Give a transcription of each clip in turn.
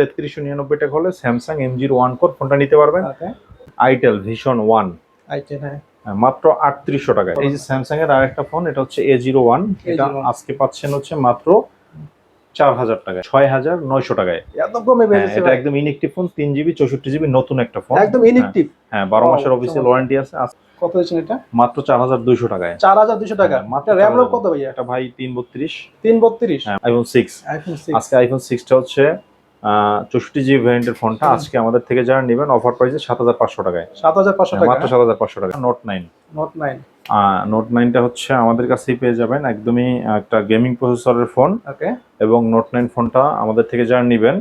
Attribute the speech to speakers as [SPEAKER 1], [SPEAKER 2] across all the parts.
[SPEAKER 1] তেত্রিশশো নিরানব্বই টাকা হলে Samsung M zero one core ফোনটা নিতে পারবেন। আইটেল ভিশন ওয়ান
[SPEAKER 2] হ্যাঁ।
[SPEAKER 1] মাত্র আটত্রিশশো টাকায়। এই যে স্যামসাং এর আরেকটা ফোন এটা হচ্ছে এ জিরো ওয়ান এটা আজকে পাচ্ছেন হচ্ছে মাত্র চার হাজার টাকায় ছয় হাজার নয়শো টাকায়।
[SPEAKER 2] এত কমে
[SPEAKER 1] হ্যাঁ, এটা একদম ইনএক্টিভ ফোন তিন জিবি চৌষট্টি জিবি নতুন একটা ফোন
[SPEAKER 2] একদম ইনএক্টিভ
[SPEAKER 1] হ্যাঁ বারো মাসের অফিসিয়াল ওয়ারেন্টি আছে।
[SPEAKER 2] কত দিচ্ছেন এটা?
[SPEAKER 1] মাত্র চার হাজার দুইশো টাকায়।
[SPEAKER 2] চার হাজার দুশো টাকা।
[SPEAKER 1] হ্যাঁ, মাত্র
[SPEAKER 2] র্যাম রোম
[SPEAKER 1] 4000
[SPEAKER 2] কত ভাইয়া?
[SPEAKER 1] এটা ভাই তিন বত্রিশ।
[SPEAKER 2] তিন বত্রিশ।
[SPEAKER 1] আইফোন সিক্স
[SPEAKER 2] আইফোন সিক্স
[SPEAKER 1] আজকে আইফোন সিক্সটা হচ্ছে চৌষট্টি জিবি ভ্যারিয়েন্টের ফোনটা আজকে আমাদের থেকে যারা নেবেন অফার প্রাইসে সাত হাজার পাঁচশো টাকায়।
[SPEAKER 2] সাত হাজার পাঁচশো
[SPEAKER 1] হ্যাঁ,
[SPEAKER 2] টাকা
[SPEAKER 1] মাত্র সাত হাজার পাঁচশো টাকা note nine
[SPEAKER 2] note nine
[SPEAKER 1] note নাইনটা হচ্ছে আমাদের কাছেই পেয়ে যাবেন একদমই একটা গেমিং প্রসেসরের ফোন
[SPEAKER 2] ওকে।
[SPEAKER 1] এবং নোট নাইন ফোনটা আমাদের থেকে যারা নেবেন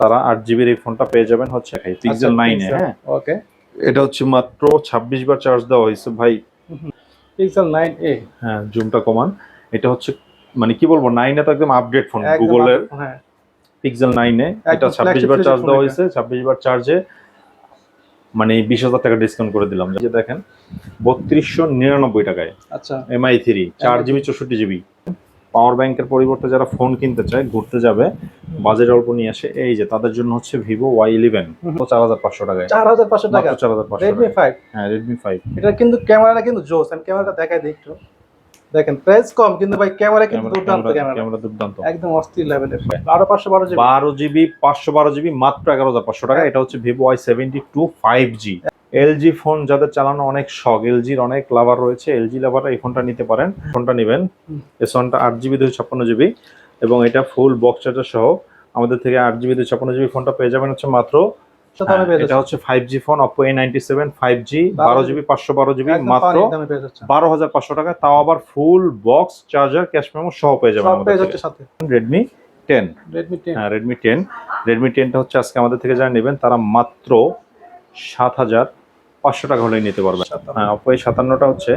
[SPEAKER 1] তারা আট জিবির এই ফোনটা পেয়ে যাবেন হচ্ছে
[SPEAKER 2] আচ্ছা,
[SPEAKER 1] পিক্সেল নাইনে হ্যাঁ?
[SPEAKER 2] ওকে।
[SPEAKER 1] এটা হচ্ছে মাত্র ছাব্বিশ বার চার্জ দেওয়া হয়েছে ভাই।
[SPEAKER 2] পিক্সেল নাইন এ
[SPEAKER 1] হ্যাঁ জুমটা কমান। এটা হচ্ছে মানে কি বলব নাইনে তো একদম আপডেট ফোন গুগলের
[SPEAKER 2] হ্যাঁ।
[SPEAKER 1] পিক্সেল নাইনে এটা ছাব্বিশ বার চার্জ দেওয়া হয়েছে ছাব্বিশ বার চার্জে মানে বিশ হাজার টাকা ডিসকাউন্ট করে দিলাম। যে দেখেন বত্রিশশো নিরানব্বই টাকায়
[SPEAKER 2] আচ্ছা।
[SPEAKER 1] এমআই থ্রি চার জিবি চৌষট্টি জিবি পাওয়ার ব্যাংকের পরিবর্তে যারা ফোন কিনতে চায় ঘুরতে যাবে বাজেট অল্প নিয়ে আসে এই যে তাদের জন্য হচ্ছে ভিভো ওয়াই ইলেভেন। চার হাজার পাঁচশো টাকায়।
[SPEAKER 2] চার হাজার পাঁচশো টাকা?
[SPEAKER 1] চার হাজার পাঁচশো
[SPEAKER 2] রেডমি ফাইভ
[SPEAKER 1] হ্যাঁ রেডমি ফাইভ
[SPEAKER 2] এটা কিন্তু ক্যামেরাটা কিন্তু জোস আমি ক্যামেরাটা দেখাই দিই একটু। দেখেন প্রাইস কম কিন্তু ভাই ক্যামেরা কিন্তু দুর্দান্ত ক্যামেরা
[SPEAKER 1] ক্যামেরা দুর্দান্ত।
[SPEAKER 2] একদম অস্থির লেভেলের বারো পাঁচশো বারো জিবি
[SPEAKER 1] বারো জিবি পাঁচশো বারো জিবি মাত্র এগারো হাজার পাঁচশো টাকা। এটা হচ্ছে Vivo Y seventy two five G LG phone যাদের চালানো অনেক শখ এলজির অনেক লাভার রয়েছে। এলজি লাভাররা এই ফোনটা নিতে পারেন। ফোনটা নেবেন। এস ওয়ানটা আট জিবি দুশো ছাপ্পান্ন জিবি এবং এটা ফুল বক্স চার্জার সহ। আমাদের থেকে আট জিবি দুশো ছাপ্পান্ন জিবি ফোনটা পেয়ে যাবেন হচ্ছে মাত্র এটা
[SPEAKER 2] যাচ্ছি।
[SPEAKER 1] হচ্ছে five G phone Oppo A ninety seven five G
[SPEAKER 2] বারো
[SPEAKER 1] জিবি পাঁচশো বারো জিবি মাত্র বারো হাজার পাঁচশো টাকা। তাও আবার full box charger cash memo সহ পেয়ে যাবেন টেন
[SPEAKER 2] রেডমি টেন
[SPEAKER 1] হ্যাঁ রেডমি টেন রেডমি টেনটা হচ্ছে আজকে আমাদের থেকে যারা নেবেন তারা মাত্র সাত হাজার পাঁচশো টাকা হলেই নিতে পারবেন। হ্যাঁ অপো এই সাতান্নটা হচ্ছে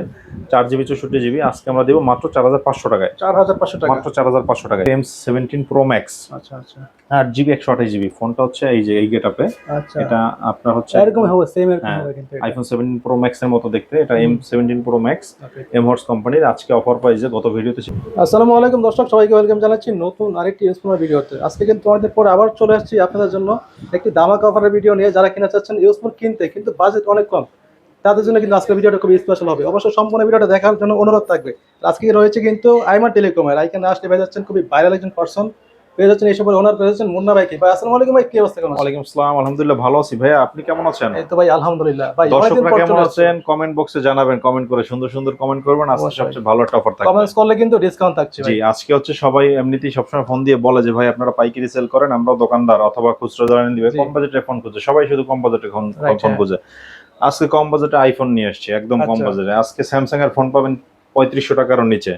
[SPEAKER 1] চার জিবি চৌষট্টি জিবি। আজকে আমরা দেবো মাত্র চার হাজার পাঁচশো টাকায়।
[SPEAKER 2] চার হাজার পাঁচশো টাকা।
[SPEAKER 1] মাত্র চার হাজার পাঁচশো টাকায়। এম সেভেন্টিন প্রো ম্যাক্স
[SPEAKER 2] আচ্ছা আচ্ছা।
[SPEAKER 1] আট জিবি একশো আঠাশ জিবি। ফোনটা হচ্ছে এই যে এই গেটাপে
[SPEAKER 2] আচ্ছা।
[SPEAKER 1] এটা আপনার হচ্ছে
[SPEAKER 2] এরকম হবে সেম এরকম
[SPEAKER 1] হ্যাঁ,
[SPEAKER 2] হবে কিন্তু
[SPEAKER 1] আইফোন সেভেন্টিন প্রো ম্যাক্স এর মতো দেখতে। এটা M seventeen pro max M horse কোম্পানির আজকে অফার প্রাইসে গত ভিডিওতে ছিল।
[SPEAKER 2] আসসালামু আলাইকুম দর্শক সবাইকে ওয়েলকাম জানাচ্ছি নতুন আরেকটি ইউজফুল ভিডিওতে। আজকে কিন্তু অনেকদিন পর আবার চলে আসছি আপনাদের জন্য একটি দামা কভারের ভিডিও নিয়ে। যারা কিনা চাচ্ছেন ইউজফুল কিনতে কিন্তু বাজেট অনেক কম। তাদের জন্য কিন্তু আজকের ভিডিওটা খুব স্পেশাল হবে। অবশ্য সম্পূর্ণ ভিডিওটা দেখার জন্য অনুরোধ থাকবে। আজকে রয়েছে কিন্তু আইমান টেলিকমের। আইখানে আসলে পেয়ে যাচ্ছেন খুবই ভাইরাল একজন পার্সন পেয়ে যাচ্ছেন এইসব ওনার পেয়ে যাচ্ছেন মুন্না ভাইকে। ভাই আসসালামু আলাইকুম ভাই কি অবস্থা কেমন আছেন?
[SPEAKER 1] ওয়ালাইকুম আসসালাম আলহামদুলিল্লাহ ভালো আছি। ভাইয়া আপনি কেমন আছেন?
[SPEAKER 2] এই তো ভাই আলহামদুলিল্লাহ। ভাই
[SPEAKER 1] দর্শকরা কেমন আছেন? কমেন্ট বক্সে জানাবেন কমেন্ট করে সুন্দর সুন্দর কমেন্ট করবেন। আজকে
[SPEAKER 2] অবশ্যই।
[SPEAKER 1] সবচেয়ে ভালো একটা অফার থাকবে।
[SPEAKER 2] কমেন্টস করলে কিন্তু ডিসকাউন্ট থাকছে
[SPEAKER 1] জি
[SPEAKER 2] ভাই।
[SPEAKER 1] আজকে হচ্ছে সবাই এমনিতেই সবসময় ফোন দিয়ে বলে যে ভাই আপনারা পাইকারি সেল করেন আমরাও দোকানদার অথবা খুচরো জ্বালানি দিবে। কম বাজেটে ফোন খুঁজে। সবাই শুধু কম বাজেটে ফোন ফোন
[SPEAKER 2] হ্যাঁ।
[SPEAKER 1] খুঁজে। আজকে কম বাজেটে আইফোন নিয়ে আসছে একদম কম
[SPEAKER 2] আচ্ছা।
[SPEAKER 1] বাজেটে। আজকে স্যামসাং এর ফোন পাবেন পঁয়ত্রিশশো টাকার নিচে।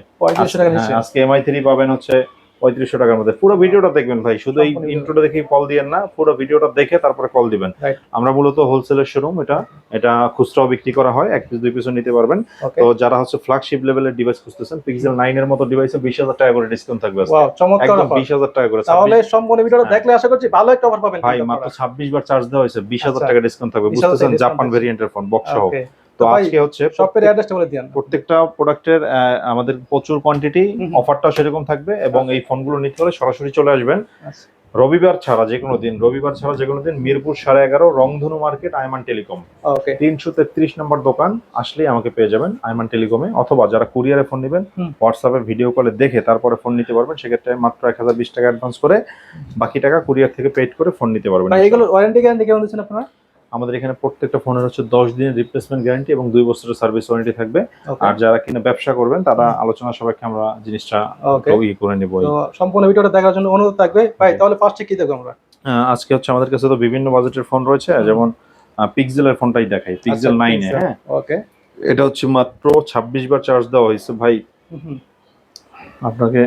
[SPEAKER 1] হ্যাঁ, আজকে এমআই থ্রি পাবেন হচ্ছে পঁয়ত্রিশশো টাকার মধ্যে। পুরো ভিডিওটা দেখবেন ভাই শুধু এই ইন্ট্রোটা দেখে কল দিয়েন না পুরো ভিডিওটা দেখে তারপরে কল দিবেন। আমরা মূলত হোলসেলের শোরুম এটা এটা খুচরাও বিক্রি করা হয় এক পিস দুই পিসও নিতে পারবেন। তো যারা হচ্ছে ফ্ল্যাগশিপ লেভেলের ডিভাইস খুঁজতেছেন পিক্সেল নাইন এর মতো ডিভাইসে বিশ হাজার টাকা করে ডিসকাউন্ট থাকবে একদম। বিশ হাজার টাকা করে।
[SPEAKER 2] তাহলে
[SPEAKER 1] 26
[SPEAKER 2] সম্পূর্ণ ভিডিওটা
[SPEAKER 1] হ্যাঁ।
[SPEAKER 2] দেখলে আশা করছি ভালো একটা অফার পাবেন
[SPEAKER 1] ভাই মাত্র। ছাব্বিশ বার চার্জ দেওয়া হয়েছে বিশ হাজার
[SPEAKER 2] আচ্ছা।
[SPEAKER 1] টাকা ডিসকাউন্ট থাকবে বুঝতেছেন? জাপান। ভেরিয়েন্টের ফোন বক্স সহ তো আজকে হচ্ছে
[SPEAKER 2] শপের অ্যাড্রেসটা বলে দিন
[SPEAKER 1] প্রত্যেকটা প্রোডাক্টের আমাদের প্রচুর কোয়ান্টিটি। অফারটাও সেরকম থাকবে এবং এই ফোনগুলো নিতে হলে সরাসরি চলে আসবেন।
[SPEAKER 2] আচ্ছা।
[SPEAKER 1] রবিবার ছাড়া যে কোনো দিন রবিবার ছাড়া যে কোনো দিন মিরপুর সাড়ে এগারো রংধনু মার্কেট আইমান টেলিকম।
[SPEAKER 2] ওকে
[SPEAKER 1] তিনশো তেত্রিশ নম্বর দোকান আসলেই আমাকে পেয়ে যাবেন আইমান টেলিকমে। অথবা যারা কুরিয়ারে ফোন নেবেন হোয়াটসঅ্যাপে ভিডিও কলে দেখে তারপরে ফোন নিতে পারবেন। সেক্ষেত্রে মাত্র এক হাজার বিশ টাকা অ্যাডভান্স করে বাকি টাকা কুরিয়ার থেকে পেড করে ফোন নিতে পারবেন
[SPEAKER 2] এগুলো ওয়ারেন্টি গ্যারান্টি কেমন দিচ্ছেন আপনারা?
[SPEAKER 1] আমাদের এখানে প্রত্যেকটা ফোনের হচ্ছে দশ দিনের রিপ্লেসমেন্ট গ্যারান্টি এবং দুই বছরের সার্ভিস ওয়ারেন্টি থাকবে। আর যারা কিনা ব্যবসা করবেন তারা আলোচনা সবাইকে আমরা জিনিসটা
[SPEAKER 2] ওকে
[SPEAKER 1] ই করে নেব।
[SPEAKER 2] সম্পূর্ণ ভিডিওটা দেখার জন্য অনুরোধ থাকবে। ভাই তাহলে ফার্স্টে কি দেখব আমরা?
[SPEAKER 1] আজকে হচ্ছে আমাদের কাছে তো বিভিন্ন বাজেটের ফোন রয়েছে যেমন পিক্সেলের ফোনটাই দেখাই পিক্সেল
[SPEAKER 2] আচ্ছা,
[SPEAKER 1] নাইনে হ্যাঁ।
[SPEAKER 2] ওকে
[SPEAKER 1] এটা হচ্ছে মাত্র ছাব্বিশ বার চার্জ দেওয়া হয়েছে ভাই। আপনাকে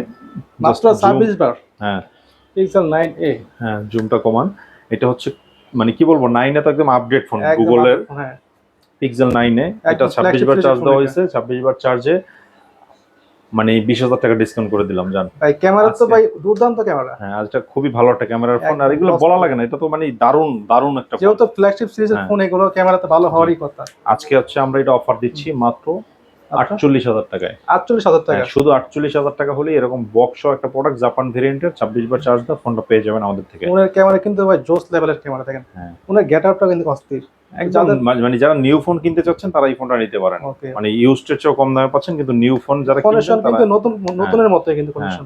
[SPEAKER 2] মাত্র ছাব্বিশ বার?
[SPEAKER 1] হ্যাঁ।
[SPEAKER 2] পিক্সেল নাইন এ
[SPEAKER 1] হ্যাঁ জুমটা কমান। এটা হচ্ছে মানে কি বলব নাইনে তো একদম আপডেট ফোন গুগলের
[SPEAKER 2] হ্যাঁ।
[SPEAKER 1] পিক্সেল নাইনে এটা ছাব্বিশ বার চার্জ দেওয়া হয়েছে ছাব্বিশ বার চার্জে মানে বিশ হাজার টাকা ডিসকাউন্ট করে দিলাম জান।
[SPEAKER 2] ভাই ক্যামেরা তো ভাই দুর্দান্ত ক্যামেরা।
[SPEAKER 1] হ্যাঁ এটা খুবই ভালো একটা ক্যামেরার ফোন আর এগুলো বলা লাগে না এটা তো মানে দারুণ দারুণ একটা।
[SPEAKER 2] যেহেতু ফ্ল্যাগশিপ সিরিজের। ফোন এগুলো ক্যামেরা তো ভালো হওয়ারই কথা।
[SPEAKER 1] আজকে হচ্ছে আমরা এটা অফার দিচ্ছি মাত্র আটচল্লিশ হাজার টাকায়।
[SPEAKER 2] আটচল্লিশ হাজার টাকা।
[SPEAKER 1] হ্যাঁ, শুধু আটচল্লিশ হাজার টাকা হলে এরকম বক্স একটা প্রোডাক্ট জাপান ভেরিয়েন্টের ছাব্বিশ বার চার্জ দেওয়া ফোনটা পেয়ে যাবেন আমাদের থেকে।
[SPEAKER 2] ওনার ক্যামেরা কিন্তু ভাই জোস লেভেলের ক্যামেরা থাকেন
[SPEAKER 1] হ্যাঁ।
[SPEAKER 2] ওনার গেট আপটা কিন্তু অস্থির।
[SPEAKER 1] একদম মানে যারা নিউ ফোন কিনতে চাচ্ছেন তারা এই ফোনটা নিতে পারেন। মানে ইউজড এর চেয়েও কম দামে পাচ্ছেন কিন্তু নিউ ফোন যারা
[SPEAKER 2] কিন্তু নতুন নতুনের মতোই কিন্তু কন্ডিশন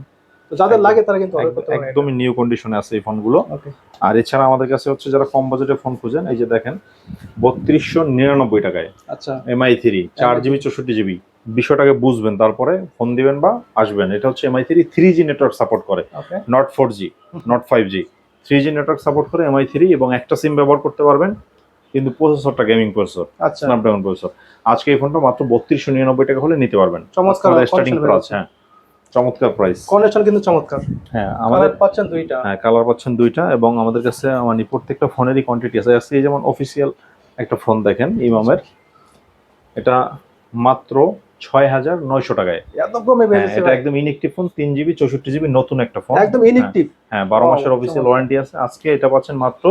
[SPEAKER 2] তো যাদের লাগে তারা কিন্তু অর্ডার করতে পারে
[SPEAKER 1] একদমই নিউ কন্ডিশনে আছে এই ফোনগুলো। আর এছাড়া আমাদের কাছে হচ্ছে যারা কম বাজেটে ফোন খুঁজেন এই যে দেখেন বত্রিশশো নিরানব্বই টাকায়
[SPEAKER 2] আচ্ছা।
[SPEAKER 1] এমআই থ্রি চার জিবি চৌষট্টি জিবি। বিষয়টাকে বুঝবেন তারপরে ফোন দিবেন বা আসবেন। এটা হচ্ছে MI three three G network support করে। Not four G not five G three G network support করে এমআই থ্রি এবং একটা সিম ব্যবহার করতে পারবেন কিন্তু প্রসেসরটা গেমিং প্রসেসর
[SPEAKER 2] আচ্ছা।
[SPEAKER 1] স্ন্যাপড্রাগন প্রসেসর আজকে এই ফোনটা মাত্র বত্রিশশো নিরানব্বই টাকা হলে নিতে পারবেন।
[SPEAKER 2] চমৎকার
[SPEAKER 1] স্টার্টিং প্রাইস হ্যাঁ। চমৎকার প্রাইস
[SPEAKER 2] কন্ডিশন কিন্তু চমৎকার।
[SPEAKER 1] হ্যাঁ আমাদের
[SPEAKER 2] পাচ্ছেন দুইটা।
[SPEAKER 1] হ্যাঁ কালার পাচ্ছেন দুইটা এবং আমাদের কাছে মানে প্রত্যেকটা ফোনেরই কোয়ান্টিটি আছে। আজকে যেমন অফিসিয়াল একটা ফোন দেখেন ইমামের। এটা মাত্র ছয় হাজার নয়শো টাকায়।
[SPEAKER 2] এত কমে
[SPEAKER 1] হ্যাঁ, এটা একদম ইনএক্টিভ ফোন তিন জিবি চৌষট্টি জিবি নতুন একটা ফোন
[SPEAKER 2] একদম ইনএক্টিভ
[SPEAKER 1] হ্যাঁ বারো মাসের অফিসিয়াল ওয়ারেন্টি আছে। আজকে এটা পাচ্ছেন মাত্র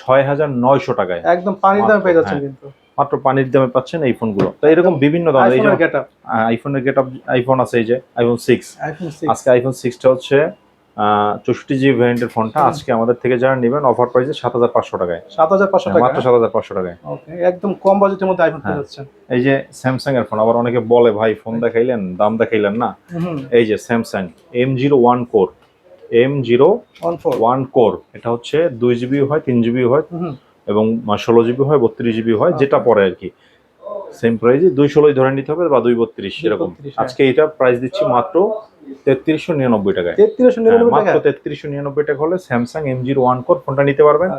[SPEAKER 1] ছয় হাজার নয়শো টাকায়।
[SPEAKER 2] একদম পানির দামে পেয়ে যাচ্ছেন
[SPEAKER 1] হ্যাঁ।
[SPEAKER 2] কিন্তু।
[SPEAKER 1] মাত্র পানির দামে পাচ্ছেন এই ফোনগুলো। তো এরকম বিভিন্ন দাম এই যে
[SPEAKER 2] আইফোনের গেট আপ
[SPEAKER 1] আইফোন আছে এই যে আইফোন সিক্স আজকে আইফোন সিক্সটা হচ্ছে চৌষট্টি জিবি ভ্যারিয়েন্টের ফোনটা। আজকে আমাদের থেকে যারা নেবেন অফার প্রাইসে সাত হাজার পাঁচশো টাকায়।
[SPEAKER 2] সাত হাজার পাঁচশো
[SPEAKER 1] হ্যাঁ,
[SPEAKER 2] টাকা
[SPEAKER 1] মাত্র সাত হাজার পাঁচশো টাকায়।
[SPEAKER 2] ওকে একদম কম বাজেটের মধ্যে আইফোন
[SPEAKER 1] হ্যাঁ।
[SPEAKER 2] যাচ্ছেন।
[SPEAKER 1] এই যে স্যামসাং এর ফোন আবার অনেকে বলে ভাই ফোন দেখাইলেন দাম দেখাইলেন না? এই যে Samsung M zero one core M zero one core এটা হচ্ছে দুই জিবি হয় তিন জিবি হয়। এবং ষোলো জিবি হয় বত্রিশ জিবি হয় যেটা পরে আর কি। সেম প্রাইসে দুই ষোলোই ধরে নিতে হবে বা দুই বত্রিশ এরকম।
[SPEAKER 2] 232, হ্যাঁ।
[SPEAKER 1] আজকে এটা প্রাইস দিচ্ছি মাত্র তেত্রিশশো নিরানব্বই টাকায়।
[SPEAKER 2] তেত্রিশশো
[SPEAKER 1] হ্যাঁ,
[SPEAKER 2] নিরানব্বই টাকা
[SPEAKER 1] মাত্র তেত্রিশশো নিরানব্বই টাকা হলে Samsung M zero one core ফোনটা নিতে পারবেন।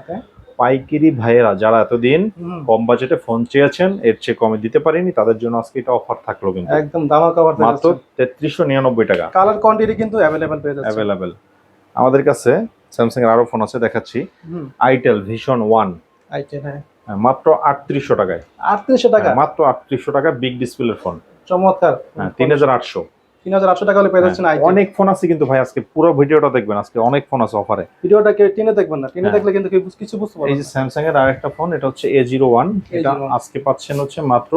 [SPEAKER 1] পাইকারি ভাইয়েরা যারা এতদিন কম বাজেটে ফোন চেয়েছেন এর চেয়ে কমে দিতে পারিনি তাদের জন্য আজকে এটা অফার থাকল কিন্তু।
[SPEAKER 2] একদম দামা কভার
[SPEAKER 1] মাত্র তেত্রিশশো নিরানব্বই টাকা।
[SPEAKER 2] কালার কোয়ান্টিটি কিন্তু অ্যাভেলেবেল পেয়ে যাচ্ছে
[SPEAKER 1] অ্যাভেলেবেল আমাদের কাছে স্যামসাং এর আরও ফোন আছে দেখাচ্ছি। আইটেল ভিশন ওয়ান
[SPEAKER 2] আইটেল হ্যাঁ।
[SPEAKER 1] মাত্র আটত্রিশশো টাকায়।
[SPEAKER 2] আটত্রিশশো টাকা?
[SPEAKER 1] হ্যাঁ, মাত্র আটত্রিশশো টাকা বিগ ডিসপ্লের ফোন
[SPEAKER 2] চমৎকার।
[SPEAKER 1] হ্যাঁ তিন হাজার আটশো।
[SPEAKER 2] তিন হাজার আটশো টাকা হলে পেয়ে যাচ্ছেন
[SPEAKER 1] অনেক ফোন আছে কিন্তু ভাই আজকে পুরো ভিডিওটা দেখবেন আজকে অনেক ফোন আছে অফারে
[SPEAKER 2] ভিডিওটা কেউ টেনে দেখবেন না টেনে
[SPEAKER 1] হ্যাঁ।
[SPEAKER 2] দেখলে কিন্তু কিছু বুঝতে
[SPEAKER 1] এই
[SPEAKER 2] পারবে
[SPEAKER 1] যে স্যামসাং এর আরেকটা ফোন এটা হচ্ছে এ জিরো ওয়ান এটা আজকে পাচ্ছেন হচ্ছে মাত্র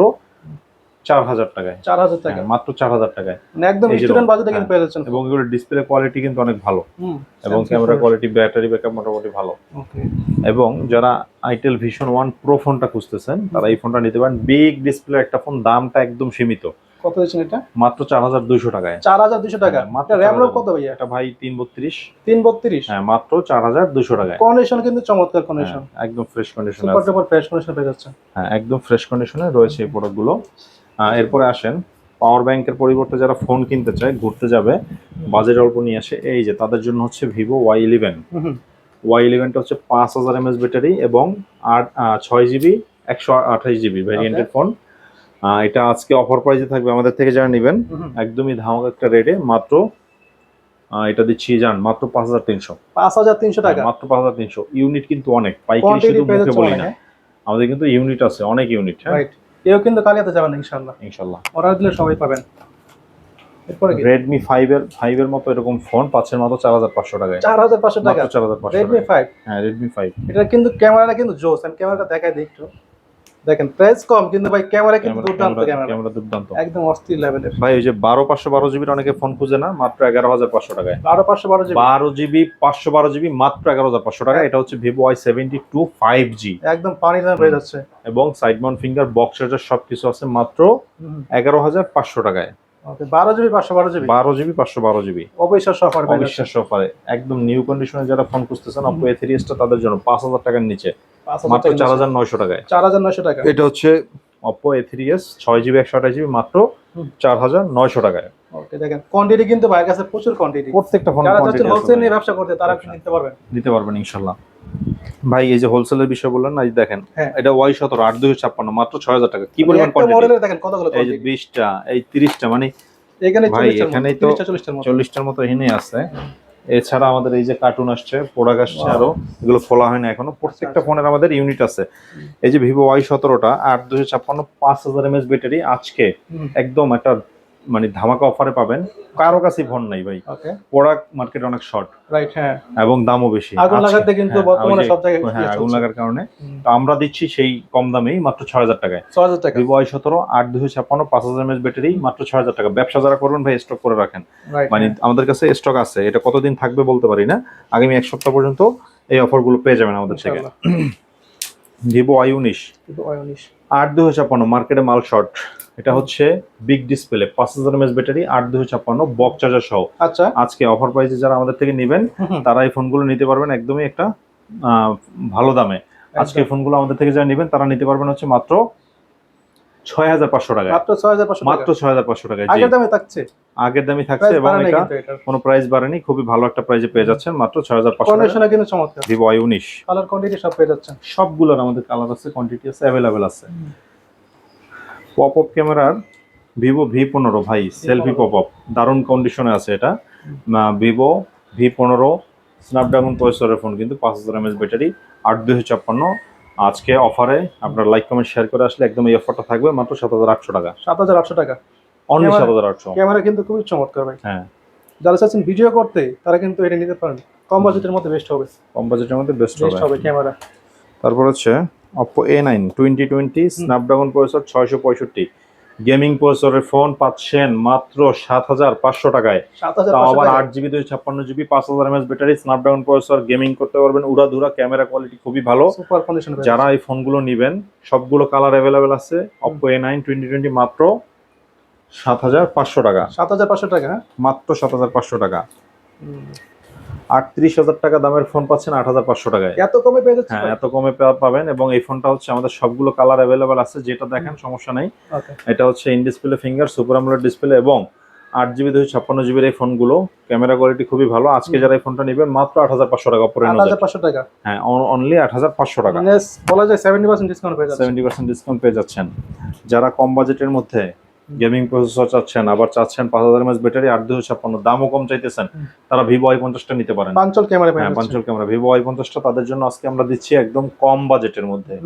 [SPEAKER 1] চার হাজার টাকায়।
[SPEAKER 2] চার হাজার টাকা
[SPEAKER 1] হ্যাঁ, মাত্র চার হাজার টাকায়।
[SPEAKER 2] মানে একদম স্টুডেন্ট বাজেটে কিন্তু
[SPEAKER 1] হ্যাঁ।
[SPEAKER 2] পেয়ে যাচ্ছেন।
[SPEAKER 1] এবং এগুলোর ডিসপ্লে কোয়ালিটি কিন্তু অনেক ভালো। এবং ক্যামেরা কোয়ালিটি ব্যাটারি ব্যাকআপ মোটামুটি ভালো। এবং যারা আইটেল ভিশন ওয়ান প্রো ফোনটা খুঁজতেছেন তারা এই ফোনটা নিতে পারেন। বিগ ডিসপ্লে একটা ফোন দামটা একদম সীমিত।
[SPEAKER 2] কত দিচ্ছেন এটা?
[SPEAKER 1] মাত্র চার হাজার দুইশো টাকায়।
[SPEAKER 2] চার হাজার দুশো টাকা।
[SPEAKER 1] হ্যাঁ, মাত্র
[SPEAKER 2] র্যাম
[SPEAKER 1] 4000
[SPEAKER 2] কত ভাইয়া?
[SPEAKER 1] এটা ভাই তিন বত্রিশ।
[SPEAKER 2] তিন বত্রিশ?
[SPEAKER 1] হ্যাঁ মাত্র চার হাজার দুশো টাকায়।
[SPEAKER 2] কন্ডিশন কিন্তু চমৎকার কন্ডিশন
[SPEAKER 1] একদম ফ্রেশ কন্ডিশনে
[SPEAKER 2] সুপার টুপার ফ্রেশ কন্ডিশন পেয়ে যাচ্ছে
[SPEAKER 1] হ্যাঁ একদম ফ্রেশ কন্ডিশনে রয়েছে এই প্রোডাক্টগুলো এরপরে আসেন পাওয়ার ব্যাংকের পরিবর্তে যারা ফোন কিনতে চায় ঘুরতে যাবে বাজেট অল্প নিয়ে আসে এই যে তাদের জন্য হচ্ছে ভিভো ওয়াই ইলেভেন ওয়াই ইলেভেনটা হচ্ছে পাঁচ হাজার এমএস ব্যাটারি এবং আট ছয় জিবি একশো আঠাশ জিবি ভ্যারিয়েন্টের ফোন এটা আজকে অফার প্রাইসে থাকবে আমাদের থেকে যারা নেবেন একদমই ধামাকা একটা রেটে মাত্র এটা দিচ্ছি যান মাত্র পাঁচ হাজার তিনশো।
[SPEAKER 2] পাঁচ হাজার তিনশো টাকা?
[SPEAKER 1] মাত্র পাঁচ হাজার তিনশো। ইউনিট কিন্তু অনেক পাইকারি শুধু মুখে বলি না। আমাদের কিন্তু ইউনিট আছে অনেক ইউনিট হ্যাঁ।
[SPEAKER 2] কেউ কিন্তু কালিয়াতে যাবেন ইনশাল্লাহ
[SPEAKER 1] ইনশাল্লাহ
[SPEAKER 2] অর্ডার দিলে সবাই পাবেন। এরপরে কি?
[SPEAKER 1] রেডমি ফাইভ এর ফাইভ এর মতো এরকম ফোন পাচ্ছেন মাত্র চার হাজার পাঁচশো টাকায়।
[SPEAKER 2] চার হাজার পাঁচশো টাকা?
[SPEAKER 1] চার হাজার পাঁচশো
[SPEAKER 2] রেডমি ফাইভ
[SPEAKER 1] হ্যাঁ রেডমি ফাইভ
[SPEAKER 2] এটা কিন্তু ক্যামেরাটা কিন্তু জোস আমি ক্যামেরাটা দেখাই দিই একটু। দেখেন প্রাইস কম কিন্তু ভাই ক্যামেরা কিন্তু দুর্দান্ত ক্যামেরা
[SPEAKER 1] ক্যামেরা দুর্দান্ত।
[SPEAKER 2] একদম অস্থির লেভেলের
[SPEAKER 1] ভাই ওই যে বারো পাঁচশো বারো জিবির অনেকে ফোন খুঁজে না মাত্র এগারো হাজার পাঁচশো টাকায়।
[SPEAKER 2] বারো পাঁচশো বারো জিবি।
[SPEAKER 1] বারো জিবি পাঁচশো বারো জিবি মাত্র এগারো হাজার পাঁচশো টাকা এটা হচ্ছে Vivo Y seventy two five G
[SPEAKER 2] একদম পানি দামে পেয়ে যাচ্ছে
[SPEAKER 1] এবং side mount finger box charger সবকিছু আছে মাত্র এগারো হাজার পাঁচশো টাকায়।
[SPEAKER 2] ওকে বারো জিবি পাঁচশো বারো জিবি?
[SPEAKER 1] বারো জিবি পাঁচশো বারো জিবি।
[SPEAKER 2] অবিশ্বাস্য অফার
[SPEAKER 1] অবিশ্বাস্য অফারে একদম নিউ কন্ডিশনে যারা ফোন খুঁজতেছেন অপো এ থ্রি তাদের জন্য পাঁচ হাজার টাকার নিচে।
[SPEAKER 2] পাঁচ
[SPEAKER 1] মাত্র চার হাজার নয়শো টাকায়।
[SPEAKER 2] চার হাজার নয়শো টাকা।
[SPEAKER 1] এটা হচ্ছে অপো এ থ্রি এস ছয় জিবি একশো আঠাশ জিবি মাত্র চার হাজার নয়শো টাকায়।
[SPEAKER 2] ওকে দেখেন কোয়ান্টিটি কিন্তু ভাইয়ের কাছে প্রচুর কোয়ান্টিটি
[SPEAKER 1] প্রত্যেকটা ফোন
[SPEAKER 2] হোলসেল নিয়ে ব্যবসা করতে তারা নিতে পারবেন।
[SPEAKER 1] দিতে পারবেন ইনশাল্লাহ। ভাই এই যে হোলসেলের বিষয় বললেন না দেখেন
[SPEAKER 2] হ্যাঁ।
[SPEAKER 1] এটা ওয়াই সতেরো আট দুশো ছাপ্পান্ন মাত্র ছয় হাজার টাকা। কি পরিমাণ কোয়ান্টিটি
[SPEAKER 2] দেখেন কতগুলো
[SPEAKER 1] এই যে বিশটা এই তিরিশটা মানে
[SPEAKER 2] এখানে
[SPEAKER 1] ভাই, এখানেই
[SPEAKER 2] মতো
[SPEAKER 1] তো
[SPEAKER 2] চল্লিশটার মতো।
[SPEAKER 1] চল্লিশটার মতো এখানেই আছে। এছাড়া আমাদের এই যে কার্টুন আসছে প্রোডাক্ট আসছে আরও এগুলো ফোলা হয় না এখনও। প্রত্যেকটা
[SPEAKER 2] আচ্ছা।
[SPEAKER 1] ফোনের আমাদের ইউনিট আছে। এই যে ভিভো ওয়াই সতেরোটা আট দুশো ছাপ্পান্ন পাঁচ হাজার এমএস ব্যাটারি আজকে একদম একটা মানে ধামাকা অফারে পাবেন। কারও কাছেই ফোন নাই ভাই। প্রোডাক্ট মার্কেট অনেক শর্ট
[SPEAKER 2] রাইট হ্যাঁ।
[SPEAKER 1] এবং দামও বেশি।
[SPEAKER 2] আগুন লাগাতে কিন্তু
[SPEAKER 1] হ্যাঁ,
[SPEAKER 2] বর্তমানে সব জায়গায়
[SPEAKER 1] হ্যাঁ আগুন লাগার কারণে। তো আমরা দিচ্ছি সেই কম দামেই মাত্র ছয় হাজার টাকায়।
[SPEAKER 2] ছ হাজার টাকা।
[SPEAKER 1] ভিভো আই সতেরো আট দুশো ছাপ্পান্ন পাঁচ হাজার এমএস ব্যাটারি মাত্র ছয় হাজার টাকা। ব্যবসা যারা করবেন ভাই স্টক করে রাখেন। মানে আমাদের কাছে স্টক আছে। এটা কতদিন থাকবে বলতে পারি না। আগামী এক সপ্তাহ পর্যন্ত এই অফারগুলো পেয়ে যাবেন আমাদের থেকে। ভিভো আই উনিশ।
[SPEAKER 2] উনিশ।
[SPEAKER 1] আট দুশো ছাপ্পান্ন মার্কেটে মাল শর্ট। এটা হচ্ছে বিগ ডিসপ্লে পাঁচ হাজার এমএস ব্যাটারি আট দুশো ছাপ্পান্ন বক চার্জার সহ।
[SPEAKER 2] আচ্ছা।
[SPEAKER 1] আজকে অফার প্রাইসে যারা আমাদের থেকে নেবেন। তারা এই ফোনগুলো নিতে পারবেন একদমই একটা ভালো দামে। আজকে এই ফোনগুলো আমাদের থেকে যারা নেবেন তারা নিতে পারবেন হচ্ছে মাত্র ছয় হাজার পাঁচশো টাকায়
[SPEAKER 2] মাত্র ছয় হাজার পাঁচশো
[SPEAKER 1] মাত্র ছয় হাজার পাঁচশো টাকায়
[SPEAKER 2] আগের দামে থাকছে?
[SPEAKER 1] আগের দামই থাকছে এবং এটা কোনো প্রাইস বাড়েনি খুবই ভালো একটা প্রাইসে পেয়ে যাচ্ছেন মাত্র ছয় হাজার পাঁচশো টাকা।
[SPEAKER 2] কিন্তু চমৎকার।
[SPEAKER 1] ভিভো আই উনিশ।
[SPEAKER 2] কালার কোয়ান্টিটি সব পেয়ে যাচ্ছেন।
[SPEAKER 1] সবগুলোর আমাদের কালার আছে কোয়ান্টিটি আছে অ্যাভেলেবেল আছে। পপ আপ ক্যামেরার ভিভো ভি পনেরো ভাই সেলফি পপ আপ দারুণ কন্ডিশনে আছে এটা। ভিভো ভি পনেরো স্ন্যাপড্রাগন প্রসেসরের ফোন কিন্তু পাঁচ হাজার এমএস ব্যাটারি আট দুশো ছাপ্পান্ন আজকে অফারে আপনার লাইক কমেন্ট শেয়ার করে আসলে একদম এই অফারটা থাকবে মাত্র সাত হাজার আটশো টাকা।
[SPEAKER 2] সাত হাজার আটশো টাকা।
[SPEAKER 1] অনলি সাত হাজার আটশো।
[SPEAKER 2] ক্যামেরা কিন্তু খুবই চমৎকার ভাই।
[SPEAKER 1] হ্যাঁ।
[SPEAKER 2] যারা চাচ্ছেন ভিডিও করতে তারা কিন্তু এটা নিতে পারেন। কম বাজেটের মধ্যে বেস্ট হবে।
[SPEAKER 1] কম বাজেটের মধ্যে বেস্ট হবে।
[SPEAKER 2] ক্যামেরা।
[SPEAKER 1] তারপর হচ্ছে Oppo A nine twenty twenty Snapdragon processor ছয়শো পঁয়ষট্টি। গেমিং প্রসেসরের ফোন পাচ্ছেন মাত্র সাত হাজার পাঁচশো টাকায়। তাও আবার আট জিবি দুই ছাপ্পান্ন জিবি পাঁচ হাজার MS battery Snapdragon processor gaming করতে পারবেন উড়াধুরা ক্যামেরা কোয়ালিটি খুবই ভালো। যারা এই ফোনগুলো নেবেন সবগুলো কালার অ্যাভেলেবেল আছে Oppo A nine twenty twenty মাত্র সাত হাজার পাঁচশো টাকা।
[SPEAKER 2] সাত হাজার পাঁচশো টাকা হ্যাঁ?
[SPEAKER 1] মাত্র সাত হাজার পাঁচশো টাকা। আটত্রিশ হাজার টাকা দামের ফোন পাচ্ছেন আট হাজার পাঁচশো টাকায়।
[SPEAKER 2] এত কমে পেয়ে যাচ্ছে
[SPEAKER 1] হ্যাঁ এত কমে পাবেন এবং এই ফোনটা হচ্ছে আমাদের সবগুলো কালার অ্যাভেলেবেল আছে যেটা দেখেন সমস্যা নেই। এটা হচ্ছে in display finger super AMOLED display এবং আট জিবি দুশো ছাপ্পান্ন জিবির এই ফোনগুলো ক্যামেরা কোয়ালিটি খুবই ভালো। আজকে যারা এই ফোনটা নেবেন মাত্র আট হাজার পাঁচশো টাকা পরে
[SPEAKER 2] আট হাজার পাঁচশো টাকা?
[SPEAKER 1] হ্যাঁ অনলি আট হাজার পাঁচশো টাকা।
[SPEAKER 2] বলা যায় সেভেন্টি পার্সেন্ট ডিসকাউন্ট পেয়ে যাচ্ছে
[SPEAKER 1] সেভেন্টি পার্সেন্ট ডিসকাউন্ট পেয়ে যাচ্ছেন। যারা কম বাজেটের মধ্যে গেমিং প্রসেসর চাচ্ছেন আবার চাচ্ছেন পাঁচ হাজার এমএস ব্যাটারি আট দুশো ছাপ্পান্ন দামও কম চাইতেছেন। তারা ভিভো আই পঞ্চাশটা নিতে পারেন।
[SPEAKER 2] পাঞ্চল ক্যামেরা
[SPEAKER 1] হ্যাঁ পাঞ্চল ক্যামেরা ভিভো আই পঞ্চাশটা তাদের জন্য আজকে আমরা দিচ্ছি একদম কম বাজেটের মধ্যে।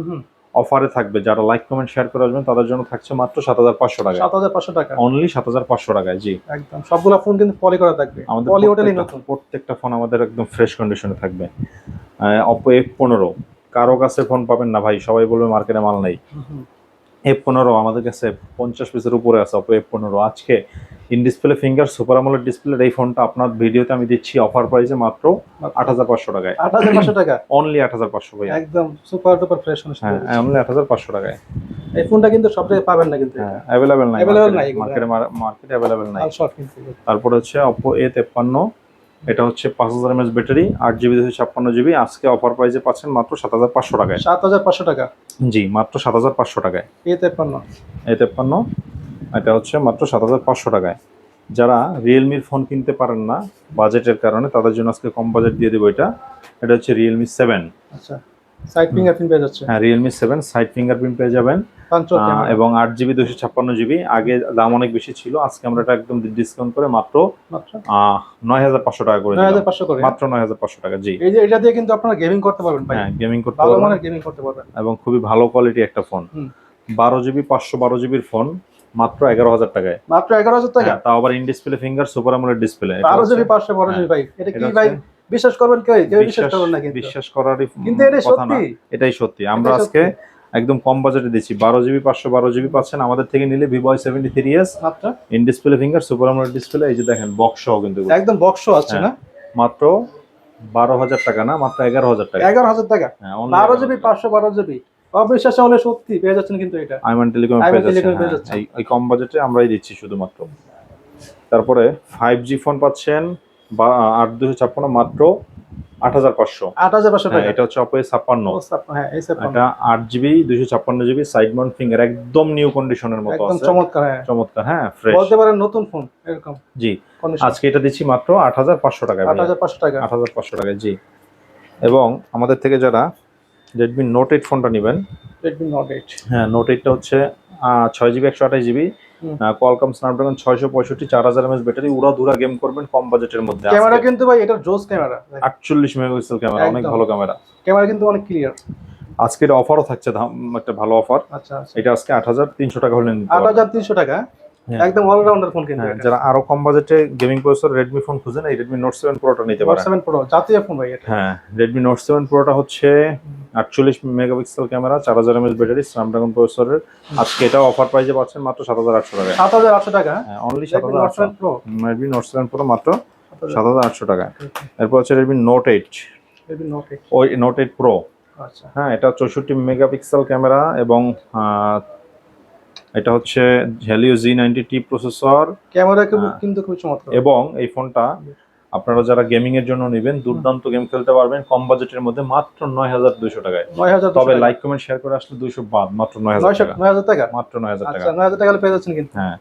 [SPEAKER 1] অফারে থাকবে। যারা লাইক কমেন্ট শেয়ার করে আসবেন তাদের জন্য থাকছে মাত্র সাত হাজার পাঁচশো টাকা
[SPEAKER 2] সাত হাজার পাঁচশো টাকা।
[SPEAKER 1] অনলি সাত হাজার পাঁচশো টাকায় জি।
[SPEAKER 2] একদম। সবগুলো ফোন কিন্তু পলি করা থাকবে।
[SPEAKER 1] আমাদের
[SPEAKER 2] পলি হোটেলই
[SPEAKER 1] প্রত্যেকটা-
[SPEAKER 2] নতুন।
[SPEAKER 1] প্রত্যেকটা ফোন আমাদের একদম ফ্রেশ কন্ডিশনে থাকবে। অপো এফ পনেরো। কারও কাছে ফোন পাবেন না ভাই সবাই বলবে মার্কেটে মাল নেই। এফ পনেরো আমাদের কাছে পঞ্চাশ পিসের উপরে আছে অপো এফ পনেরো আজকে ইন ডিসপ্লে ফিঙ্গার সুপার আমলের ডিসপ্লের এই ফোনটা আপনার ভিডিওতে আমি দিচ্ছি অফার প্রাইসে মাত্র আট হাজার পাঁচশো টাকায়।
[SPEAKER 2] আট হাজার পাঁচশো টাকা?
[SPEAKER 1] অনলি আট হাজার পাঁচশো ভাই
[SPEAKER 2] একদম সুপার ডুপার ফ্রেশ
[SPEAKER 1] হ্যাঁ অনলি আট হাজার পাঁচশো টাকায়।
[SPEAKER 2] এই ফোনটা কিন্তু সব জায়গায় পাবেন না কিন্তু।
[SPEAKER 1] হ্যাঁ অ্যাভেলেবেল নাই
[SPEAKER 2] Available নাই
[SPEAKER 1] মার্কেটে মার্কেটে অ্যাভেলেবেল নাই। তারপরে হচ্ছে অপো এ তেপ্পান্ন এটা হচ্ছে পাঁচ হাজার এমএস ব্যাটারি আট জিবি দুশো ছাপ্পান্ন জিবি। আজকে অফার প্রাইসে পাচ্ছেন মাত্র সাত হাজার পাঁচশো টাকায়।
[SPEAKER 2] সাত হাজার পাঁচশো টাকা?
[SPEAKER 1] জি মাত্র সাত হাজার পাঁচশো টাকায়।
[SPEAKER 2] এ তেপ্পান্ন।
[SPEAKER 1] এ তেপ্পান্ন এটা হচ্ছে মাত্র সাত হাজার পাঁচশো টাকায়। যারা রিয়েলমির ফোন কিনতে পারেন না বাজেটের কারণে তাদের জন্য আজকে কম বাজেট দিয়ে দেবো এটা। এটা হচ্ছে রিয়েলমি সেভেন
[SPEAKER 2] আচ্ছা। সাইড ফিঙ্গারপ্রিন্ট পেয়ে যাচ্ছে।
[SPEAKER 1] হ্যাঁ রিয়েলমি সেভেন সাইড ফিঙ্গারপ্রিন্ট পেয়ে যাবেন। এবং আট জিবি দুশো ছাপ্পান্ন জিবি আগে দাম অনেক বেশি ছিল। আজকে আমরা এটা একদম ডিসকাউন্ট করে মাত্র
[SPEAKER 2] মাত্র?
[SPEAKER 1] নয় হাজার পাঁচশো টাকা করে
[SPEAKER 2] নয় হাজার
[SPEAKER 1] দিলাম।
[SPEAKER 2] পাঁচশো করে?
[SPEAKER 1] মাত্র নয় হাজার পাঁচশো টাকা জি।
[SPEAKER 2] এই যে এটা দিয়ে কিন্তু আপনারা গেমিং করতে পারবেন ভাই।
[SPEAKER 1] হ্যাঁ গেমিং করতে পারবেন।
[SPEAKER 2] গেমিং করতে পারবেন।
[SPEAKER 1] এবং খুবই ভালো কোয়ালিটি একটা ফোন। বারো জিবি পাঁচশো বারো জিবির ফোন মাত্র এগারো হাজার টাকায়।
[SPEAKER 2] মাত্র এগারো হাজার টাকা?
[SPEAKER 1] হ্যাঁ, তাও আবার in display finger super AMOLED display
[SPEAKER 2] বারো জিবি পাঁচশো বারো জিবি ভাই। এটা কি ভাই বিশ্বাস করবেন কেউ? কেউ বিশ্বাস করবেন না কিন্তু।
[SPEAKER 1] বিশ্বাস করারই
[SPEAKER 2] কিন্তু এটা সত্যি।
[SPEAKER 1] এটাই সত্যি। আমরা আজকে একদম কম বাজেটে দিচ্ছি। বারো জিবি পাঁচশো বারো জিবি পাচ্ছেন আমাদের থেকে নিলে Vivo seventy three S in display finger super AMOLED display এই যে দেখেন বক্স কিন্তু
[SPEAKER 2] একদম বক্স আছে
[SPEAKER 1] হ্যাঁ।
[SPEAKER 2] না?
[SPEAKER 1] মাত্র বারো হাজার টাকা না? মাত্র এগারো হাজার টাকা।
[SPEAKER 2] এগারো হাজার টাকা?
[SPEAKER 1] হ্যাঁ,
[SPEAKER 2] বারো জিবি পাঁচশো বারো জিবি। অবিশ্বাস হলে সত্যি পেয়ে যাচ্ছেন কিন্তু এটা।
[SPEAKER 1] আইমান টেলিকম পেয়ে যাচ্ছে।
[SPEAKER 2] টেলিকমে পেয়ে
[SPEAKER 1] হ্যাঁ, এই কম বাজেটে আমরাই দিচ্ছি শুধুমাত্র। তারপরে ফাইভ জি ফোন পাচ্ছেন। বা আট দুশো ছাপ্পান্ন মাত্র আট হাজার পাঁচশো।
[SPEAKER 2] আট হাজার পাঁচশো টাকা।
[SPEAKER 1] এটা হচ্ছে অপো ছাপ্পান্ন।
[SPEAKER 2] ছাপ্পান্ন, হ্যাঁ
[SPEAKER 1] এটা আট জিবি দুশো ছাপ্পান্ন জিবি সাইড মাউন্ট ফিঙ্গার একদম নিউ কন্ডিশনের মতো আছে।
[SPEAKER 2] চমৎকার হ্যাঁ।
[SPEAKER 1] চমৎকার হ্যাঁ ফ্রেশ
[SPEAKER 2] বলতে পারেন নতুন ফোন এরকম
[SPEAKER 1] জি। আজকে এটা দিচ্ছি মাত্র আট হাজার পাঁচশো টাকা
[SPEAKER 2] আট হাজার পাঁচশো টাকা।
[SPEAKER 1] আট হাজার পাঁচশো টাকা জি। এবং আমাদের থেকে যারা রেডমি নোট এইট ফোনটা নেবেন
[SPEAKER 2] রেডমি নট এইট
[SPEAKER 1] হ্যাঁ নোট এইটটা হচ্ছে ছয় জিবি একশো আঠাশ জিবি
[SPEAKER 2] হুম।
[SPEAKER 1] কোয়ালকম স্ন্যাপড্রাগন ছয়শো পঁয়ষট্টি চার হাজার এমএস ব্যাটারি উড়া দুরা গেম করবেন কম বাজেটের মধ্যে
[SPEAKER 2] ক্যামেরা কিন্তু ভাই এটা জোস ক্যামেরা
[SPEAKER 1] আটচল্লিশ মেগাপিক্সেল ক্যামেরা অনেক ভালো ক্যামেরা
[SPEAKER 2] ক্যামেরা কিন্তু অনেক ক্লিয়ার
[SPEAKER 1] আজকের এটা অফারও থাকছে একটা ভালো অফার
[SPEAKER 2] আচ্ছা আচ্ছা।
[SPEAKER 1] এটা আজকে আট হাজার তিনশো টাকা হলেন
[SPEAKER 2] আট হাজার তিনশো টাকা। একদম অলরাউন্ডার ফোন কিন্তু
[SPEAKER 1] হ্যাঁ যারা আরও কম বাজেটে গেমিং প্রসেসর রেডমি ফোন খুঁজেন এই রেডমি নোট সেভেন প্রোটা নিতে পারেন।
[SPEAKER 2] সেভেন প্রো জাতীয় ফোন ভাই এটা।
[SPEAKER 1] হ্যাঁ রেডমি নোট সেভেন প্রোটা হচ্ছে আটচল্লিশ মেগাপিক্সেল ক্যামেরা চার হাজার এমএস ব্যাটারি স্ন্যাপড্রাগন প্রসেসরের আজকে এটা অফার প্রাইসে পাচ্ছেন মাত্র সাত হাজার আটশো টাকায়।
[SPEAKER 2] সাত হাজার আটশো টাকা?
[SPEAKER 1] হ্যাঁ অনলি সাত
[SPEAKER 2] রেডমি
[SPEAKER 1] হাজার
[SPEAKER 2] নোট
[SPEAKER 1] আটশো।
[SPEAKER 2] Seven pro
[SPEAKER 1] Redmi note seven pro মাত্র সাত হাজার আটশো টাকায়। এরপর হচ্ছে Redmi note eight
[SPEAKER 2] Redmi note eight
[SPEAKER 1] ওই নোট এইট প্রো
[SPEAKER 2] আচ্ছা।
[SPEAKER 1] হ্যাঁ এটা চৌষট্টি মেগাপিক্সেল ক্যামেরা এবং এটা হচ্ছে Helio G ninety T processor
[SPEAKER 2] camera. কিন্তু খুব চমৎকার।
[SPEAKER 1] এবং এই ফোনটা আপনারা যারা গেমিং এর জন্য নেবেন দুর্দান্ত গেম খেলতে পারবেন কম বাজেটের মধ্যে মাত্র নয় হাজার দুইশো টাকায়।
[SPEAKER 2] নয় হাজার
[SPEAKER 1] তবে লাইক কমেন্ট শেয়ার করে আসলে দুইশো বাদ মাত্র নয় হাজার টাকা।
[SPEAKER 2] নয় হাজার টাকা?
[SPEAKER 1] মাত্র নয় হাজার টাকা।
[SPEAKER 2] আচ্ছা নয় হাজার টাকা পেয়ে যাচ্ছেন কিন্তু।
[SPEAKER 1] হ্যাঁ।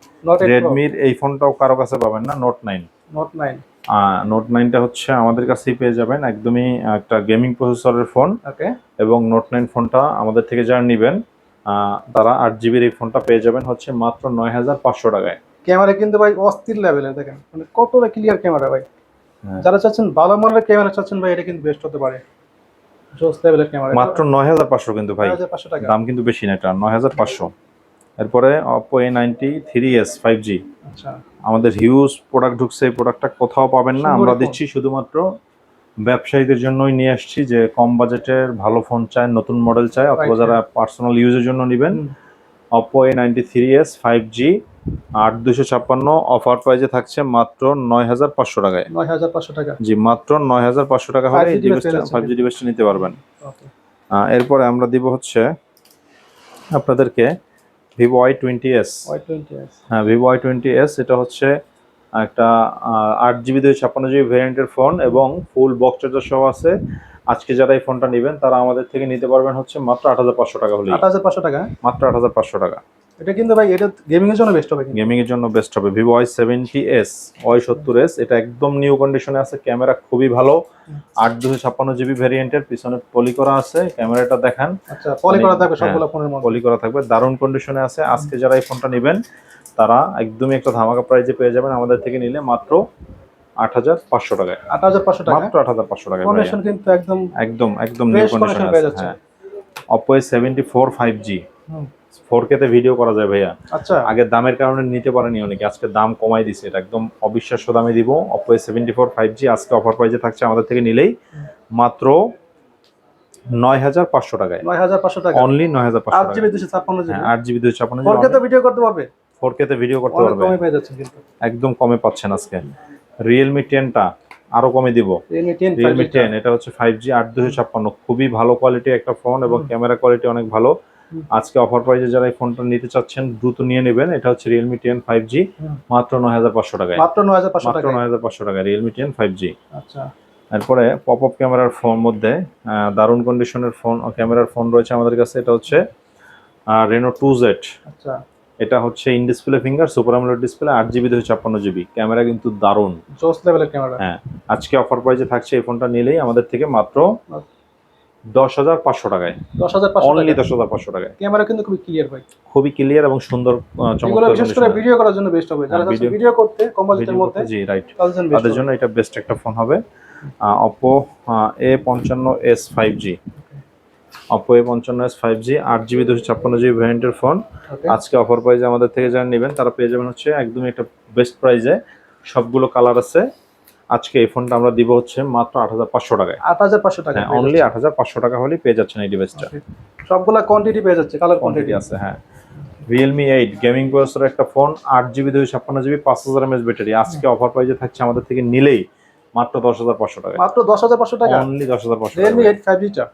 [SPEAKER 1] রেডমির এই ফোনটাও কারও কাছে পাবেন না note nine
[SPEAKER 2] note nine
[SPEAKER 1] note নাইনটা হচ্ছে আমাদের কাছেই পেয়ে যাবেন একদমই একটা গেমিং প্রসেসরের ফোন এবং নোট নাইন ফোনটা আমাদের থেকে যারা নেবেন তারা আট জিবির এই ফোনটা পেয়ে যাবেন হচ্ছে মাত্র নয় হাজার পাঁচশো টাকায়।
[SPEAKER 2] ক্যামেরা কিন্তু ভাই অস্থির লেভেলের দেখেন। মানে কতটা ক্লিয়ার ক্যামেরা ভাই।
[SPEAKER 1] হ্যাঁ।
[SPEAKER 2] যারা চাচ্ছেন ভালো মানের ক্যামেরা চাচ্ছেন ভাই এটা কিন্তু বেস্ট হতে পারে। জোস লেভেলের ক্যামেরা।
[SPEAKER 1] মাত্র নয় হাজার পাঁচশো কিন্তু ভাই। দাম কিন্তু বেশি না এটা নয় হাজার পাঁচশো। এরপরে Oppo A ninety three S five G
[SPEAKER 2] আচ্ছা।
[SPEAKER 1] আমাদের হিউজ প্রোডাক্ট ঢুকছে এই প্রোডাক্টটা কোথাও পাবেন না। আমরা দিচ্ছি শুধুমাত্র ব্যবসায়ীদের জন্যই নিয়ে আসছি যে কম বাজেটের ভালো ফোন চায় নতুন মডেল চায়। অথবা যারা পার্সোনাল ইউজের জন্য নেবেন। Oppo A ninety three S five G আট দুশো ছাপ্পান্ন অফার প্রাইজে থাকছে মাত্র নয় হাজার পাঁচশো টাকায়।
[SPEAKER 2] নয় হাজার পাঁচশো টাকা।
[SPEAKER 1] জি মাত্র নয় হাজার পাঁচশো টাকা হলে
[SPEAKER 2] 5G
[SPEAKER 1] এই
[SPEAKER 2] device
[SPEAKER 1] ডিভাইসটা
[SPEAKER 2] পেয়ে যাচ্ছেন
[SPEAKER 1] ফাইভ জি ডিভাইসটা নিতে পারবেন। এরপরে আমরা দিব হচ্ছে আপনাদেরকে Vivo Y twenty S
[SPEAKER 2] Y twenty S
[SPEAKER 1] হ্যাঁ ভিভো ওয়াই টোয়েন্টি এস এটা হচ্ছে একটা আট জিবি দুই ছাপ্পান্ন জিবি ভ্যারিয়েন্টের ফোন এবং ফুল বক্স চার্জার সহ আছে। আজকে যারা এই ফোনটা নেবেন তারা আমাদের থেকে নিতে পারবেন হচ্ছে মাত্র আট হাজার পাঁচশো টাকা হলেই।
[SPEAKER 2] আট হাজার পাঁচশো টাকা?
[SPEAKER 1] মাত্র আট হাজার পাঁচশো টাকা।
[SPEAKER 2] এটা কিন্তু ভাই এটা গেমিং এর জন্য বেস্ট হবে
[SPEAKER 1] গেমিং এর জন্য বেস্ট হবে। Vivo Y seventy S Y সত্তর এস এটা একদম নিউ কন্ডিশনে আছে। ক্যামেরা খুবই ভালো। আট দুশো ছাপ্পান্ন জিবি ভ্যারিয়েন্টের পিছনে পলি করা আছে। ক্যামেরাটা দেখান।
[SPEAKER 2] আচ্ছা পলি করা থাকবে
[SPEAKER 1] হ্যাঁ,
[SPEAKER 2] সবগুলো ফোনের মধ্যে।
[SPEAKER 1] পলি করা থাকবে। দারুণ কন্ডিশনে আছে। আজকে যারা এই ফোনটা নেবেন তারা একদমই একটা ধামাকা প্রাইজে পেয়ে যাবেন আমাদের থেকে নিলে মাত্র আট হাজার পাঁচশো টাকায়।
[SPEAKER 2] আট হাজার পাঁচশো টাকা
[SPEAKER 1] মাত্র আট হাজার পাঁচশো ভাইয়া।
[SPEAKER 2] কন্ডিশন কিন্তু একদম
[SPEAKER 1] একদম একদম নিউ কন্ডিশন হ্যাঁ। Oppo A seventy four five G four K তে ভিডিও করা যায় ভাইয়া।
[SPEAKER 2] আচ্ছা।
[SPEAKER 1] আগে দামের কারণে নিতে পারেনি অনেকে আজকে দাম কমাই দিছে এটা একদম অবিশ্বাস্য দামে দিব। Oppo A seventy four five G আজকে অফার প্রাইজে থাকছে আমাদের থেকে নিলেই মাত্র নয় হাজার পাঁচশো টাকায়।
[SPEAKER 2] নয় হাজার পাঁচশো টাকা
[SPEAKER 1] অনলি নয় হাজার পাঁচশো
[SPEAKER 2] আট
[SPEAKER 1] টাকা
[SPEAKER 2] জিবি দুশো ছাপ্পান্ন
[SPEAKER 1] হ্যাঁ আট জিবি দুই ছাপ্পান্ন
[SPEAKER 2] ভিডিও করতে পারবে।
[SPEAKER 1] ফোর কে তে ভিডিও করতে পারবে
[SPEAKER 2] কমে পেয়ে যাচ্ছেন কিন্তু।
[SPEAKER 1] একদম কমে পাচ্ছেন আজকে। রিয়েলমি টেনটা আরও কমে দিব।
[SPEAKER 2] রিয়েলমি টেন
[SPEAKER 1] এটা হচ্ছে ফাইভ জি আট দুশো ছাপ্পান্ন। খুবই ভালো কোয়ালিটির একটা ফোন এবং ক্যামেরা কোয়ালিটি অনেক ভালো। আজকে অফার প্রাইসে যারা এই ফোনটা নিতে চাচ্ছেন দ্রুত নিয়ে নেবেন। এটা হচ্ছে রিয়েলমি টেন ফাইভ জি মাত্র নয় হাজার পাঁচশো টাকায়।
[SPEAKER 2] মাত্র নয় হাজার পাঁচশো
[SPEAKER 1] মাত্র
[SPEAKER 2] টাকা
[SPEAKER 1] নয় হাজার পাঁচশো টাকা রিয়েলমি টেন ফাইভ জি
[SPEAKER 2] আচ্ছা।
[SPEAKER 1] এরপরে পপ আপ ক্যামেরার ফোন মধ্যে দারুণ কন্ডিশনের ফোন ক্যামেরার ফোন রয়েছে আমাদের কাছে। এটা হচ্ছে রেনো টু জেড
[SPEAKER 2] আচ্ছা।
[SPEAKER 1] এটা হচ্ছে in display finger super AMOLED display আট জিবি দুশো ছাপ্পান্ন জিবি ক্যামেরা কিন্তু দারুণ।
[SPEAKER 2] জোস লেভেলের ক্যামেরা।
[SPEAKER 1] হ্যাঁ আজকে অফার প্রাইজে থাকছে এই ফোনটা নিলেই আমাদের থেকে মাত্র দশ হাজার পাঁচশো টাকায়।
[SPEAKER 2] দশ হাজার
[SPEAKER 1] অনলি দশ হাজার পাঁচশো টাকায়।
[SPEAKER 2] ক্যামেরা কিন্তু খুবই ক্লিয়ার ভাই।
[SPEAKER 1] খুবই ক্লিয়ার এবং সুন্দর চমৎকার
[SPEAKER 2] বিশেষ করে ভিডিও করার জন্য বেস্ট হবে। যারা
[SPEAKER 1] হ্যাঁ,
[SPEAKER 2] ভিডিও করতে কম বাজেটের মধ্যে
[SPEAKER 1] জি রাইট
[SPEAKER 2] তাদের জন্য
[SPEAKER 1] এটা বেস্ট একটা ফোন হবে অপো এ পঞ্চান্ন S five G Oppo A পঞ্চান্ন এস ফাইভ জি আট জিবি দুশো ছাপ্পান্ন জিবি ভ্যারিয়েন্টের ফোন আজকে অফার প্রাইজে আমাদের থেকে যারা নেবেন তারা পেয়ে যাবেন হচ্ছে একদমই একটা বেস্ট প্রাইজে সবগুলো কালার আছে। আজকে এই ফোনটা আমরা দিব হচ্ছে মাত্র আট হাজার পাঁচশো টাকায়।
[SPEAKER 2] আট হাজার পাঁচশো টাকা
[SPEAKER 1] হ্যাঁ অনলি আট হাজার পাঁচশো টাকা হলেই পেয়ে যাচ্ছেন এই ডিভাইসটা
[SPEAKER 2] সবগুলা কোয়ান্টিটি পেয়ে যাচ্ছে কালার কোয়ান্টিটি
[SPEAKER 1] কোয়ান্টিটি আছে হ্যাঁ। রিয়েলমি এইট গেমিং প্রসেসর একটা ফোন আট জিবি দুই ছাপ্পান্ন জিবি পাঁচ হাজার এমএস ব্যাটারি আজকে অফার প্রাইজে থাকছে আমাদের থেকে নিলেই মাত্র দশ হাজার পাঁচশো টাকা
[SPEAKER 2] মাত্র দশ হাজার পাঁচশো টাকা?
[SPEAKER 1] অনলি দশ হাজার পাঁচশো
[SPEAKER 2] রিয়েলমি এইট ফাইভ জিটা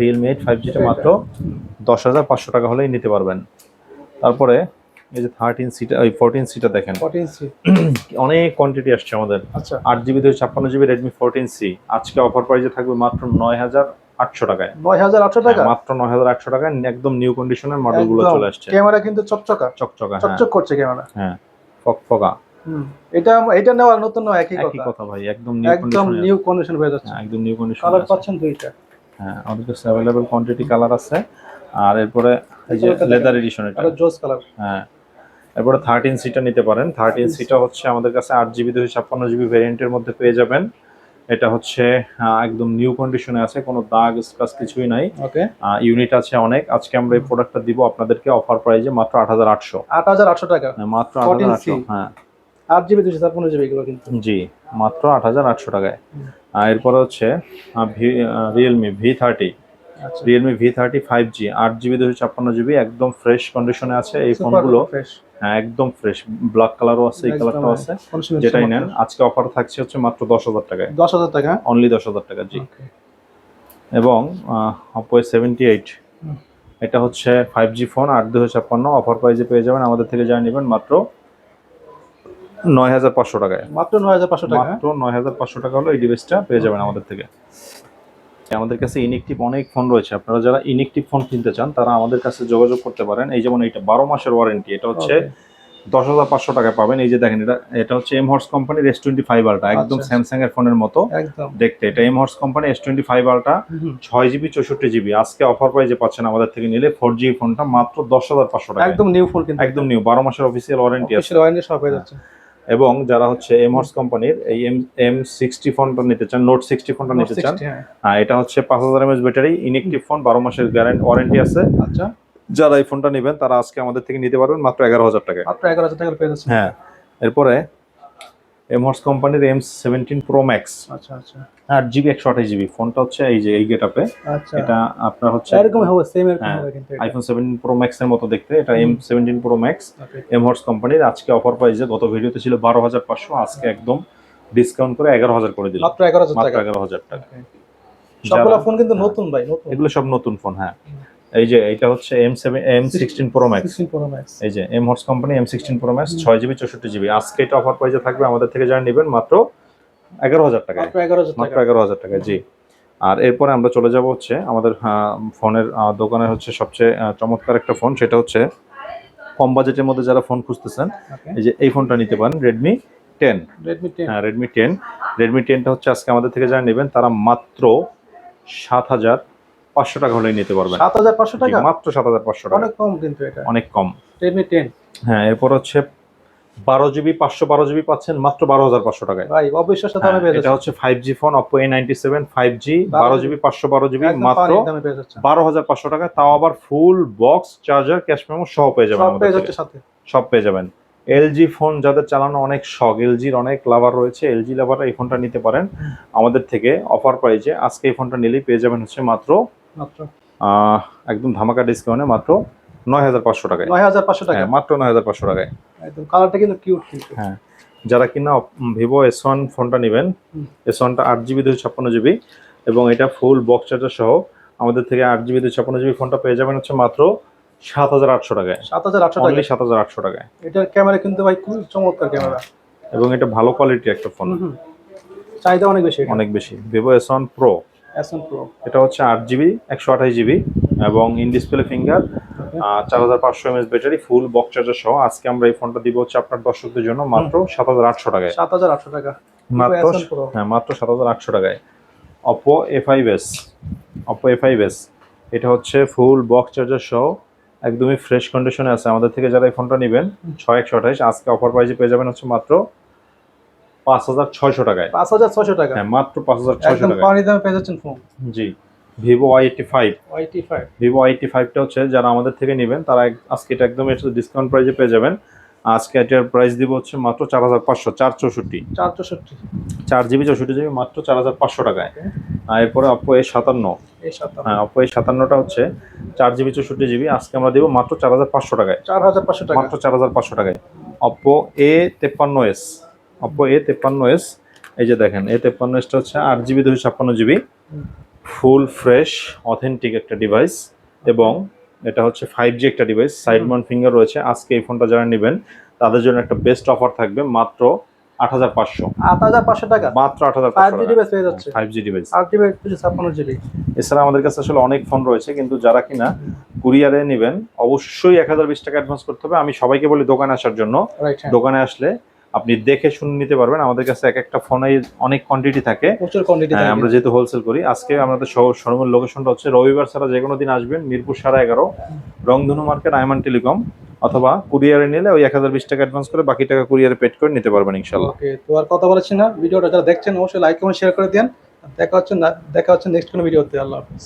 [SPEAKER 1] রিয়েলমি এইট ফাইভ জিটা মাত্র দশ হাজার পাঁচশো টাকা হলেই নিতে পারবেন। তারপরে এই যে থার্টিন সিটা ওই ফোরটিন সিটা দেখেন। অনেক কোয়ান্টিটি আসছে আমাদের।
[SPEAKER 2] আচ্ছা।
[SPEAKER 1] আট জিবি দুই ছাপ্পান্ন জিবি রেডমি ফোরটিন সি আজকে অফার প্রাইজে থাকবে মাত্র নয় হাজার আটশো টাকায়।
[SPEAKER 2] নয় হাজার আটশো টাকা?
[SPEAKER 1] হ্যাঁ, মাত্র নয় হাজার আটশো টাকায় একদম নিউ কন্ডিশনের মডেলগুলো। চলে আসছে।
[SPEAKER 2] ক্যামেরা কিন্তু চকচকা।
[SPEAKER 1] চকচকা হ্যাঁ।
[SPEAKER 2] চকচক করছে ক্যামেরা।
[SPEAKER 1] হ্যাঁ ফকফকা।
[SPEAKER 2] হুম। এটা এটা নেওয়ার নতুন একই
[SPEAKER 1] একই
[SPEAKER 2] কথা।
[SPEAKER 1] ভাই একদম নিউ
[SPEAKER 2] একদম নিউ কন্ডিশন হয়ে যাচ্ছে।
[SPEAKER 1] একদম নিউ কন্ডিশন
[SPEAKER 2] কালার পাচ্ছেন দুইটা।
[SPEAKER 1] হ্যাঁ আমাদের কাছে অ্যাভেলেবল কোয়ান্টিটি কালার আছে। আর এরপরে এই যে লেদার এডিশন এটা।
[SPEAKER 2] জোস কালার
[SPEAKER 1] হ্যাঁ এরপরে থার্টিন সিটা নিতে পারেন। থার্টিন সিটা হচ্ছে আমাদের কাছে আট জিবি দুশো ছাপ্পান্ন জিবি ভ্যারিয়েন্টের মধ্যে পেয়ে যাবেন। এটা হচ্ছে একদম নিউ কন্ডিশনে আছে কোনো দাগ স্ক্রাচ কিছুই নাই।
[SPEAKER 2] ওকে
[SPEAKER 1] ইউনিট আছে অনেক। আজকে আমরা এই প্রোডাক্টটা দিব আপনাদেরকে অফার প্রাইজে মাত্র আট হাজার আটশো।
[SPEAKER 2] আট হাজার আটশো টাকা।
[SPEAKER 1] মাত্র আট হাজার আটশো হ্যাঁ।
[SPEAKER 2] আট জিবি দুশো ছাপ্পান্ন জিবি এগুলো কিন্তু।
[SPEAKER 1] জি মাত্র আট হাজার আটশো টাকায়। এরপরে হচ্ছে Realme V thirty Realme V thirty five G আট জিবি দুশো ছাপ্পান্ন জিবি একদম ফ্রেশ কন্ডিশনে আছে এই ফোনগুলো হ্যাঁ, একদম ফ্রেশ ব্ল্যাক কালারও আছে এই কালারটাও আছে। যেটাই নেন আজকে অফার থাকছে হচ্ছে মাত্র দশ হাজার টাকায়।
[SPEAKER 2] দশ হাজার টাকা?
[SPEAKER 1] অনলি দশ হাজার টাকা জি। এবং অপো সেভেন্টি এইট এটা হচ্ছে ফাইভ জি ফোন আট দুশো ছাপ্পান্ন। অফার প্রাইজে পেয়ে যাবেন। আমাদের থেকে যা নেবেন মাত্র নয় হাজার পাঁচশো টাকায়।
[SPEAKER 2] মাত্র নয় হাজার পাঁচশো টাকা?
[SPEAKER 1] মাত্র নয় হাজার পাঁচশো টাকা হলো এই ডিভাইসটা পেয়ে যাবেন আমাদের থেকে। আমাদের কাছে ইনেকটিভ অনেক ফোন রয়েছে। আপনারা যারা ইনেকটিভ ফোন কিনতে চান তারা আমাদের কাছে যোগাযোগ করতে পারেন। এই যেমন এইটা বারো মাসের ওয়ারেন্টি এটা হচ্ছে. দশ হাজার পাঁচশো টাকায় পাবেন। এই যে দেখেন এটা এটা হচ্ছে এম হর্স কোম্পানির এস টোয়েন্টি ফাইভ আলটা একদম
[SPEAKER 2] আচ্ছা।
[SPEAKER 1] স্যামসাং এর ফোনের মতো।
[SPEAKER 2] একদম।
[SPEAKER 1] দেখতে এটা M horse company S twenty five ultra ছয় জিবি চৌষট্টি জিবি আজকে অফার প্রাইজে পাচ্ছেন আমাদের থেকে নিলে ফোর জি ফোনটা মাত্র দশ হাজার পাঁচশো টাকা
[SPEAKER 2] একদম নিউ ফোন কিন্তু।
[SPEAKER 1] একদম নিউ বারো মাসের অফিসিয়াল ওয়ারেন্টি আছে।
[SPEAKER 2] ওয়ারেন্টি সব হয়ে যাচ্ছে।
[SPEAKER 1] এবং যারা হচ্ছে এমহর্স কোম্পানির এই এম এম সিক্সটি ফোনটা নিতে চান নোট সিক্সটি ফোনটা নিতে চান
[SPEAKER 2] হ্যাঁ।
[SPEAKER 1] হ্যাঁ এটা হচ্ছে পাঁচ হাজার এমএস ব্যাটারি ইনেকটিভ ফোন বারো মাসের গ্যারান্টি ওয়ারেন্টি আছে।
[SPEAKER 2] আচ্ছা।
[SPEAKER 1] যারা এই ফোনটা নেবেন তারা আজকে আমাদের থেকে নিতে পারবেন মাত্র এগারো হাজার টাকা
[SPEAKER 2] মাত্র এগারো হাজার টাকা পেয়ে যাচ্ছে
[SPEAKER 1] হ্যাঁ। এরপরে এমহর্স কোম্পানির এম সেভেন্টিন প্রো ম্যাক্স
[SPEAKER 2] আচ্ছা আচ্ছা।
[SPEAKER 1] আট জিবি একশো আঠাশ জিবি। ফোনটা হচ্ছে এই যে এই গেটআপে।
[SPEAKER 2] আচ্ছা।
[SPEAKER 1] এটা আপনার হচ্ছে
[SPEAKER 2] এরকম হবে সেম এরকম
[SPEAKER 1] হ্যাঁ,
[SPEAKER 2] হবে কিন্তু
[SPEAKER 1] আইফোন সেভেন্টিন প্রো ম্যাক্স এর মতো দেখতে। এটা M seventeen pro max
[SPEAKER 2] Okay.
[SPEAKER 1] M horse কোম্পানির আজকে অফার প্রাইসে গত ভিডিওতে ছিল বারো হাজার পাঁচশো আজকে একদম ডিসকাউন্ট করে এগারো হাজার করে দিলাম।
[SPEAKER 2] মাত্র এগারো হাজার
[SPEAKER 1] মাত্র
[SPEAKER 2] টাকা।
[SPEAKER 1] এগারো হাজার টাকা.
[SPEAKER 2] সবগুলো ফোন কিন্তু নতুন ভাই নতুন।
[SPEAKER 1] এগুলো সব নতুন ফোন হ্যাঁ। এই যে এটা হচ্ছে M seven M sixteen pro max
[SPEAKER 2] 16 Pro
[SPEAKER 1] এই যে M horse company M sixteen pro max ছয় জিবি চৌষট্টি জিবি। আজকে এটা অফার প্রাইসে থাকবে আমাদের থেকে যারা নেবেন মাত্র এগারো হাজার টাকায়।
[SPEAKER 2] মাত্র এগারো হাজার টাকা।
[SPEAKER 1] জি। আর এরপরে আমরা চলে যাব হচ্ছে আমাদের ফোনের আহ, দোকানের হচ্ছে সবচেয়ে চমৎকার একটা ফোন সেটা হচ্ছে কম বাজেটের মধ্যে যারা ফোন খুঁজতেছেন. এই যে এই ফোনটা নিতে পারেন রেডমি টেন।
[SPEAKER 2] রেডমি 10
[SPEAKER 1] হ্যাঁ রেডমি টেন। রেডমি টেনটা হচ্ছে আজকে আমাদের থেকে যারা নেবেন তারা মাত্র সাত হাজার পাঁচশো টাকা হলেই নিতে পারবেন।
[SPEAKER 2] সাত হাজার পাঁচশো টাকা?
[SPEAKER 1] মাত্র সাত হাজার পাঁচশো টাকা।
[SPEAKER 2] অনেক কম কিন্তু এটা।
[SPEAKER 1] অনেক কম।
[SPEAKER 2] Redmi ten.
[SPEAKER 1] হ্যাঁ এরপর হচ্ছে বারো জিবি পাঁচশো বারো জিবি পাচ্ছেন মাত্র বারো হাজার পাঁচশো টাকায়।
[SPEAKER 2] ভাই অবিশ্বাস্য দামে
[SPEAKER 1] হ্যাঁ,
[SPEAKER 2] পেয়ে
[SPEAKER 1] এটা হচ্ছে five G phone Oppo A ninety seven five G বারো জিবি পাঁচশো বারো জিবি মাত্র বারো হাজার পাঁচশো টাকা তাও আবার full box charger cash memo সহ পেয়ে যাবেন
[SPEAKER 2] সব পেয়ে
[SPEAKER 1] যাবেন। এলজি ফোন যাদের চালানো অনেক শখ এলজির অনেক লাভার রয়েছে এলজি লাভার এই ফোনটা নিতে পারেন আমাদের থেকে অফার প্রাইজে আজকে এই ফোনটা নিলেই পেয়ে যাবেন হচ্ছে মাত্র একদম ধামাকা ডিসকাউন্টে মাত্র নয় হাজার পাঁচশো টাকায়।
[SPEAKER 2] নয় হাজার পাঁচশো টাকা
[SPEAKER 1] হ্যাঁ মাত্র নয় হাজার পাঁচশো টাকায়।
[SPEAKER 2] একদম। কালারটা কিন্তু কিউট কিন্তু
[SPEAKER 1] হ্যাঁ। যারা কিনা ভিভো এস ওয়ান ফোনটা নেবেন এস ওয়ানটা আট জিবি দুশো ছাপ্পান্ন জিবি এবং এটা ফুল বক্স চার্জার সহ আমাদের থেকে আট জিবি দুশো ছাপ্পান্ন জিবি ফোনটা পেয়ে যাবেন হচ্ছে মাত্র সাত হাজার আটশো টাকায়।
[SPEAKER 2] সাত হাজার আটশো টাকা
[SPEAKER 1] সাত হাজার আটশো টাকায়।
[SPEAKER 2] এটার ক্যামেরা কিন্তু ভাই খুব চমৎকার ক্যামেরা
[SPEAKER 1] এবং এটা ভালো কোয়ালিটির একটা ফোন
[SPEAKER 2] চাহিদা অনেক বেশি
[SPEAKER 1] অনেক বেশি। Vivo S one pro
[SPEAKER 2] S one pro
[SPEAKER 1] এটা হচ্ছে আট জিবি একশো আঠাশ জিবি এবং ইন ডিসপ্লে ফিঙ্গার চার হাজার পাঁচশো MS battery full box charger সহ। আজকে আমরা এই ফোনটা দিব হচ্ছে আপনার দর্শকদের জন্য মাত্র সাত হাজার আটশো টাকায়।
[SPEAKER 2] সাত হাজার আটশো টাকা।
[SPEAKER 1] মাত্র হ্যাঁ মাত্র সাত হাজার আটশো টাকায়। Oppo A five S Oppo A five S এটা হচ্ছে ফুল বক্স চার্জার সহ একদমই ফ্রেশ কন্ডিশনে আছে। আমাদের থেকে যারা এই ফোনটা নেবেন ছয় একশো আঠাশ আজকে অফার প্রাইজে পেয়ে যাবেন হচ্ছে মাত্র পাঁচ হাজার ছয়শো টাকায়।
[SPEAKER 2] পাঁচ হাজার ছয়শো টাকা।
[SPEAKER 1] হ্যাঁ মাত্র পাঁচ হাজার ছয়শো টাকায়।
[SPEAKER 2] দামে পেয়ে যাচ্ছেন phone
[SPEAKER 1] G. Vivo Y eighty five
[SPEAKER 2] Y eighty five
[SPEAKER 1] Vivo eighty ফাইভটা হচ্ছে যারা আমাদের থেকে নেবেন তারা আজকে এটা একদম একটু ডিসকাউন্ট প্রাইসে পেয়ে যাবেন। আজকে এটার প্রাইস দিব হচ্ছে মাত্র চার হাজার পাঁচশো চার চৌষট্টি।
[SPEAKER 2] চার চৌষট্টি।
[SPEAKER 1] চার জিবি চৌষট্টি জিবি মাত্র চার হাজার পাঁচশো টাকায়। আর এরপরে অপো এ সাতান্ন। হ্যাঁ অপো এ সাতান্নটা হচ্ছে চার জিবি চৌষট্টি জিবি। আজকে আমরা দিব মাত্র চার হাজার পাঁচশো টাকায়।
[SPEAKER 2] চার হাজার পাঁচশো টাকা।
[SPEAKER 1] মাত্র চার হাজার পাঁচশো টাকায়। অপো এ তেপ্পান্ন এস অপো এ তেপ্পান্ন এস এই যে দেখেন এ তেপ্পান্ন এসটা হচ্ছে আট জিবি দুশো ছাপ্পান্ন জিবি। ফুল ফ্রেশ অথেন্টিক একটা ডিভাইস এবং এটা হচ্ছে ফাইভ জি একটা ডিভাইস সাইড মাউন্ট ফিঙ্গার রয়েছে। আজকে এই ফোনটা যারা নেবেন তাদের জন্য একটা বেস্ট অফার থাকবে মাত্র আট হাজার পাঁচশো।
[SPEAKER 2] আট হাজার পাঁচশো টাকা?
[SPEAKER 1] মাত্র আট হাজার
[SPEAKER 2] ফাইভ জি ডিভাইস পেয়ে যাচ্ছে।
[SPEAKER 1] ফাইভ জি ডিভাইস
[SPEAKER 2] আট জিবি ছাপ্পান্ন জিবি
[SPEAKER 1] এছাড়া আমাদের কাছে আসলে অনেক ফোন রয়েছে কিন্তু যারা কিনা কুরিয়ারে নেবেন অবশ্যই এক হাজার বিশ টাকা অ্যাডভান্স করতে হবে। আমি সবাইকে বলি দোকানে আসার জন্য।
[SPEAKER 2] হ্যাঁ।
[SPEAKER 1] দোকানে আসলে আপনি দেখে শুনে নিতে পারবেন। আমাদের কাছে এক একটা ফোনে অনেক কোয়ান্টিটি থাকে।
[SPEAKER 2] প্রচুর কোয়ান্টিটি
[SPEAKER 1] থাকে। আমরা যেহেতু হোলসেল করি আজকে আমাদের শোরুমের লোকেশনটা হচ্ছে রবিবার ছাড়া যে কোনো দিন আসবেন মিরপুর সাড়ে এগারো রংধনু মার্কেট আয়মান টেলিকম অথবা কুরিয়ারে নিলে ওই এক হাজার বিশ টাকা অ্যাডভান্স করে বাকি টাকা কুরিয়ারে পেড করে নিতে পারবেন ইনশাল্লাহ
[SPEAKER 2] ওকে তো আর কথা বলেছি না। ভিডিওটা যারা দেখছেন অবশ্যই লাইক কমেন্ট শেয়ার করে দেন দেখা হচ্ছে না দেখা হচ্ছে নেক্সট কোনো ভিডিওতে আল্লাহ হাফিজ।